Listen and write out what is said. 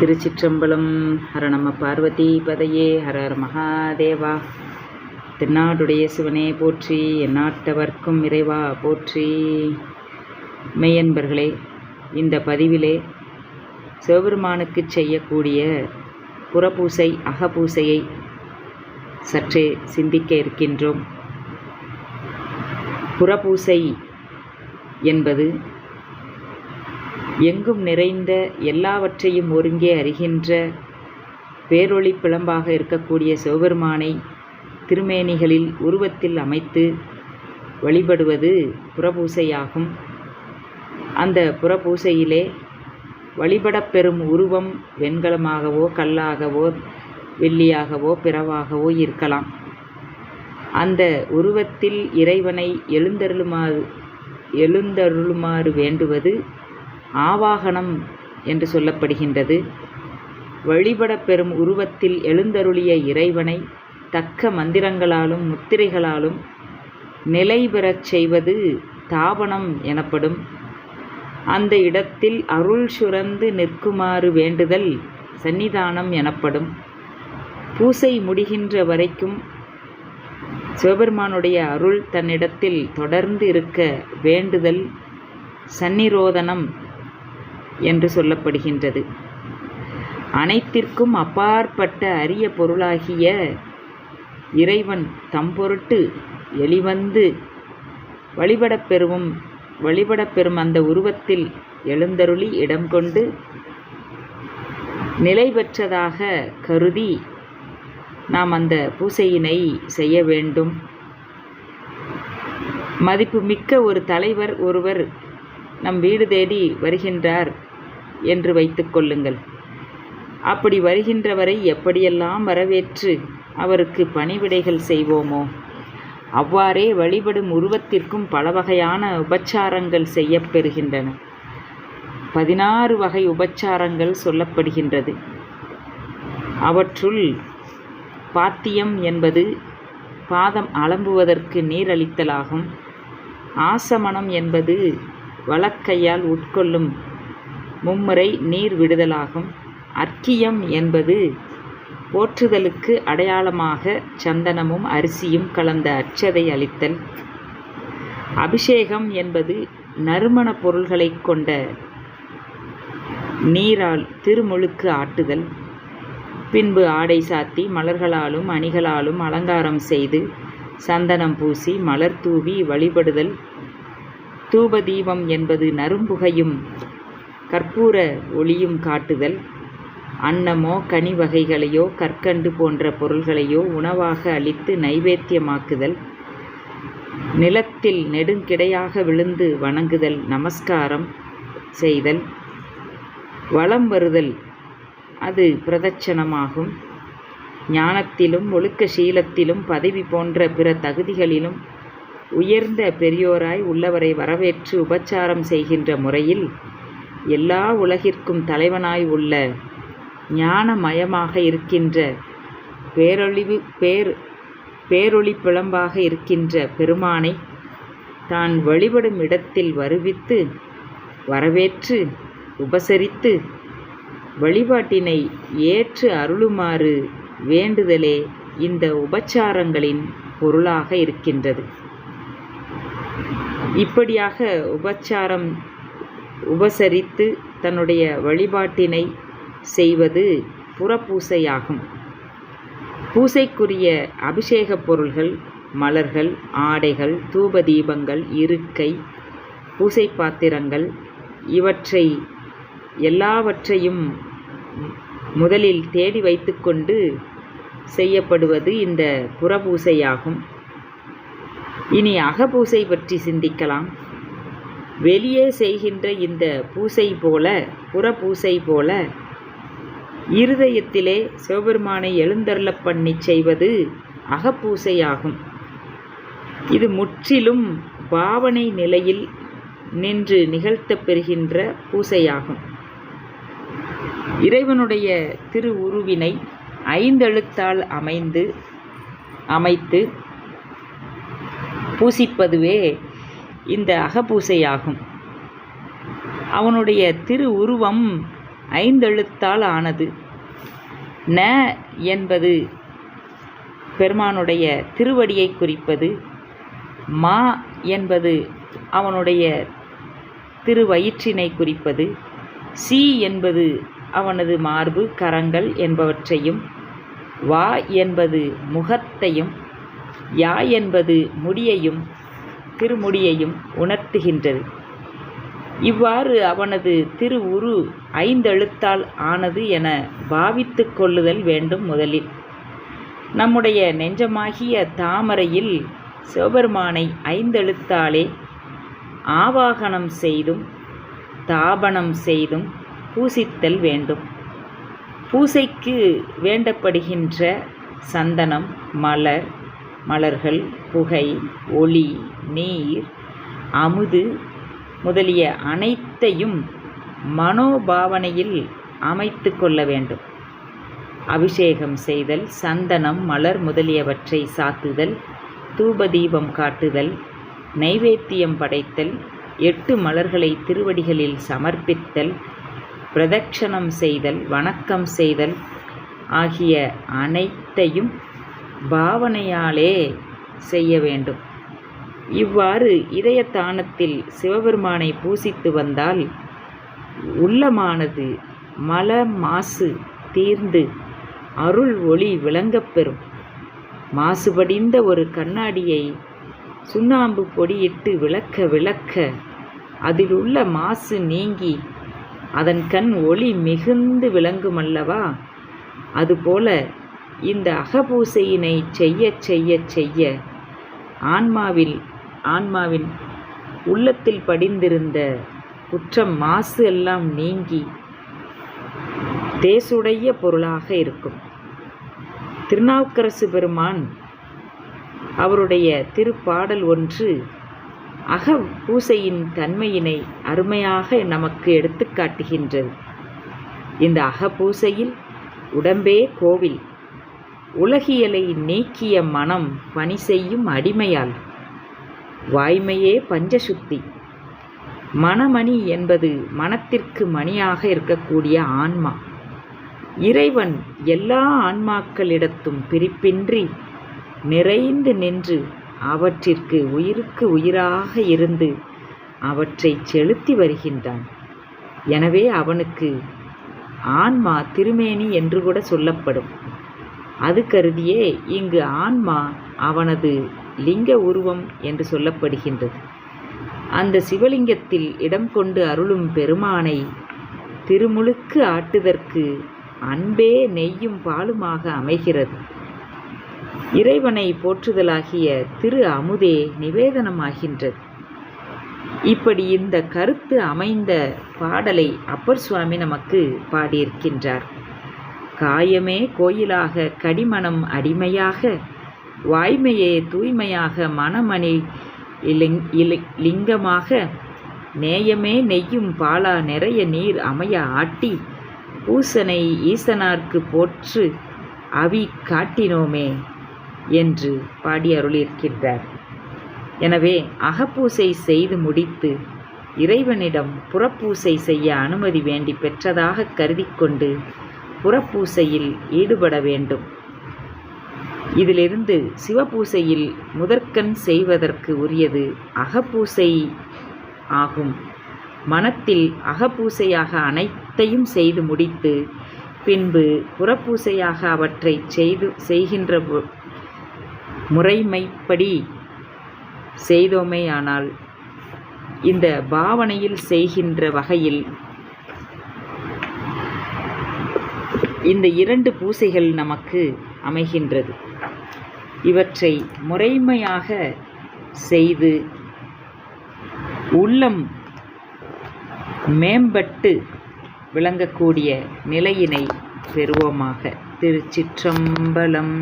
திருச்சிற்றம்பலம் ஹர நம்ம பார்வதி பதையே ஹர மகாதேவா. திருநாடுடைய சிவனே போற்றி எந்நாட்டவர்க்கும் இறைவா போற்றி. மெய்யன்பர்களே இந்த பதிவிலே சிவபெருமானுக்கு செய்யக்கூடிய புறப்பூசை அகப்பூசையை சற்றே சிந்திக்க இருக்கின்றோம். புறப்பூசை என்பது எங்கும் நிறைந்த எல்லாவற்றையும் ஒருங்கே அறிகின்ற பேரொளி பிளம்பாக இருக்கக்கூடிய சிவபெருமானை திருமேனிகளில் உருவத்தில் அமைத்து வழிபடுவது புறபூசையாகும். அந்த புறபூசையிலே வழிபடப்பெறும் உருவம் வெண்கலமாகவோ கல்லாகவோ வெள்ளியாகவோ பிறவாகவோ இருக்கலாம். அந்த உருவத்தில் இறைவனை எழுந்தருளுமாறு எழுந்தருளுமாறு வேண்டுவது ஆவாகனம் என்று சொல்லப்படுகின்றது. வழிபடப் பெறும் உருவத்தில் எழுந்தருளிய இறைவனை தக்க மந்திரங்களாலும் முத்திரைகளாலும் நிலை பெறச் செய்வது தாபனம் எனப்படும். அந்த இடத்தில் அருள் சுரந்து நிற்குமாறு வேண்டுதல் சன்னிதானம் எனப்படும். பூசை முடிகின்ற வரைக்கும் சிவபெருமானுடைய அருள் தன்னிடத்தில் தொடர்ந்து இருக்க வேண்டுதல் சந்நிரோதனம் என்று சொல்லப்படுகின்றது. அனைத்திற்கும் அப்பாற்பட்ட அரிய பொருளாகிய இறைவன் தம்பொருட்டு எளிவந்து வழிபடப் பெறும் வழிபடப் பெறும் அந்த உருவத்தில் எழுந்தருளி இடம் கொண்டு நிலை பெற்றதாக கருதி நாம் அந்த பூசையினை செய்ய வேண்டும். மதிப்புமிக்க ஒரு தலைவர் ஒருவர் நம் வீடு தேடி வருகின்றார். என்று வைத்துக்கொள்ளுங்கள் அப்படி வருகின்றவரை எப்படியெல்லாம் வரவேற்று அவருக்கு பணிவிடைகள் செய்வோமோ அவ்வாறே வழிபடும் உருவத்திற்கும் பல வகையான உபச்சாரங்கள் செய்யப்பெறுகின்றன. பதினாறு வகை உபச்சாரங்கள் சொல்லப்படுகின்றது. அவற்றுள் பாத்தியம் என்பது பாதம் அலம்புவதற்கு நீரளித்தலாகும். ஆசமனம் என்பது வலக்கையால் உட்கொள்ளும் மும்முறை நீர் விடுதலாகும். அர்க்கியம் என்பது போற்றுதலுக்கு அடையாளமாக சந்தனமும் அரிசியும் கலந்த அச்சதை அளித்தல். அபிஷேகம் என்பது நறுமண பொருள்களை கொண்ட நீரால் திருமுழுக்கு ஆட்டுதல். பின்பு ஆடை சாத்தி மலர்களாலும் அணிகளாலும் அலங்காரம் செய்து சந்தனம் பூசி மலர் தூவி வழிபடுதல். தூப தீபம் என்பது நறும்புகையும் கற்பூர ஒளியும் காட்டுதல். அன்னமோ கனி வகைகளையோ கற்கண்டு போன்ற பொருள்களையோ உணவாக அளித்து நைவேத்தியமாக்குதல். நிலத்தில் நெடுங்கிடையாக விழுந்து வணங்குதல் நமஸ்காரம் செய்தல். வளம் வருதல் அது பிரதட்சணமாகும். ஞானத்திலும் ஒழுக்க சீலத்திலும் பதவி போன்ற பிற தகுதிகளிலும் உயர்ந்த பெரியோராய் உள்ளவரை வரவேற்று உபச்சாரம் செய்கின்ற முறையில் எல்லா உலகிற்கும் தலைவனாய் உள்ள ஞானமயமாக இருக்கின்ற பேரொழிவு பேர் பேரொளி பிளம்பாக இருக்கின்ற பெருமானை தான் வழிபடும் இடத்தில் வருவித்து வரவேற்று உபசரித்து வழிபாட்டினை ஏற்று அருளுமாறு வேண்டுதலே இந்த உபச்சாரங்களின் பொருளாக இருக்கின்றது. இப்படியாக உபச்சாரம் உபசரித்து தன்னுடைய வழிபாட்டினை செய்வது புறப்பூசையாகும். பூசைக்குரிய அபிஷேக பொருள்கள் மலர்கள் ஆடைகள் தூப தீபங்கள் இருக்கை பூசை பாத்திரங்கள் இவற்றை எல்லாவற்றையும் முதலில் தேடி வைத்துக்கொண்டு செய்யப்படுவது இந்த புறபூசையாகும் இனி அகப்பூசை பற்றி சிந்திக்கலாம். வெளியே செய்கின்ற இந்த பூசை போல புற பூசை போல இருதயத்திலே சிவபெருமானை எழுந்தருள பண்ணி செய்வது அகப்பூசையாகும். இது முற்றிலும் பாவனை நிலையில் நின்று நிகழ்த்தப் பெறுகின்ற பூசையாகும். இறைவனுடைய திரு உருவினை ஐந்தெழுத்தால் அமைந்து அமைத்து பூசிப்பதுவே இந்த அகப்பூசையாகும் அவனுடைய திரு உருவம் ஐந்தெழுத்தால் ஆனது. ந என்பது பெருமானுடைய திருவடியை குறிப்பது. மா என்பது அவனுடைய திருவயிற்றினை குறிப்பது. சி என்பது அவனது மார்பு கரங்கள் என்பவற்றையும். வா என்பது முகத்தையும். யா என்பது முடியையும். திருமுடியையும் உணர்த்துகின்றது. இவ்வாறு அவனது திருவுரு ஐந்தெழுத்தால் ஆனது என பாவித்து கொள்ளுதல் வேண்டும் முதலில். நம்முடைய நெஞ்சமாகிய தாமரையில் சிவபெருமானை ஐந்தெழுத்தாலே ஆவாகனம் செய்தும் தாபனம் செய்தும் பூசித்தல் வேண்டும். பூசைக்கு வேண்டப்படுகின்ற சந்தனம் மலர் மலர்கள் புகை ஒளி நீர் அமுது முதலிய அனைத்தையும் மனோபாவனையில் அமைத்து கொள்ள வேண்டும். அபிஷேகம் செய்தல் சந்தனம் மலர் முதலியவற்றை சாத்துதல் தூபதீபம் காட்டுதல் நைவேத்தியம் படைத்தல் எட்டு மலர்களை திருவடிகளில் சமர்ப்பித்தல் பிரதட்சணம் செய்தல் வணக்கம் செய்தல் ஆகிய அனைத்தையும் பாவனையாலே செய்ய வேண்டும். இவ்வாறு இதயத்தானத்தில் சிவபெருமானை பூசித்து வந்தால் உள்ளமானது மல மாசு தீர்ந்து அருள் ஒளி விளங்கப் பெறும். மாசுபடிந்த ஒரு கண்ணாடியை சுண்ணாம்பு பொடியிட்டு விளக்க விளக்க அதிலுள்ள மாசு நீங்கி அதன் கண் ஒளி மிகுந்து விளங்குமல்லவா? அதுபோல இந்த அகபூசையினை செய்ய செய்ய செய்ய ஆன்மாவில் ஆன்மாவின் உள்ளத்தில் படிந்திருந்த குற்றம் மாசு எல்லாம் நீங்கி தேசுடைய பொருளாக இருக்கும். திருநாவுக்கரசு பெருமான் அவருடைய திருப்பாடல் ஒன்று அக பூசையின் தன்மையினை அருமையாக நமக்கு எடுத்துக்காட்டுகின்றது இந்த அகப்பூசையில் உடம்பே கோவில். உலகியலை நீக்கிய மனம் பணி செய்யும் அடிமையால். வாய்மையே பஞ்சசுத்தி. மணமணி என்பது மனத்திற்கு மணியாக இருக்கக்கூடிய ஆன்மா. இறைவன் எல்லா ஆன்மாக்களிடத்தும் பிரிப்பின்றி நிறைந்து நின்று அவற்றிற்கு உயிருக்கு உயிராக இருந்து அவற்றை செலுத்தி வருகின்றான். எனவே அவனுக்கு ஆன்மா திருமேனி என்று கூட சொல்லப்படும். அது கருதியே இங்கு ஆன்மா அவனது லிங்க உருவம் என்று சொல்லப்படுகின்றது. அந்த சிவலிங்கத்தில் இடம் கொண்டு அருளும் பெருமானை திருமுழுக்கு ஆட்டுதற்கு அன்பே நெய்யும் பாலுமாக அமைகிறது. இறைவனை போற்றுதலாகிய திரு அமுதே நிவேதனமாகின்றது. இப்படி இந்த கருத்து அமைந்த பாடலை அப்பர் சுவாமி நமக்கு பாடியிருக்கின்றார். காயமே கோயிலாக கடிமணம் அடிமையாக வாய்மையே தூய்மையாக மனமணி இலிங் இலி லிங்கமாக நேயமே நெய்யும் பாலா நிறைய நீர் அமைய ஆட்டி பூசனை ஈசனார்க்கு போற்று அவி காட்டினோமே என்று பாடி அருளியிருக்கின்றார் எனவே அகப்பூசை செய்து முடித்து இறைவனிடம் புறப்பூசை செய்ய அனுமதி வேண்டி பெற்றதாக கருதிக்கொண்டு புறப்பூசையில் ஈடுபட வேண்டும். இதிலிருந்து சிவபூசையில் முதற்கண் செய்வதற்கு உரியது அகப்பூசை ஆகும். மனத்தில் அகப்பூசையாக அனைத்தையும் செய்து முடித்து பின்பு புறப்பூசையாக அவற்றை செய்து செய்கின்ற முறைமைப்படி செய்தோமேயானால் இந்த பாவனையில் செய்கின்ற வகையில் இந்த இரண்டு பூசைகள் நமக்கு அமைகின்றது. இவற்றை முறைமையாக செய்து உள்ளம் மேம்பட்டு விளங்கக்கூடிய நிலையினை பெறுவோமாக. திருச்சிற்றம்பலம்.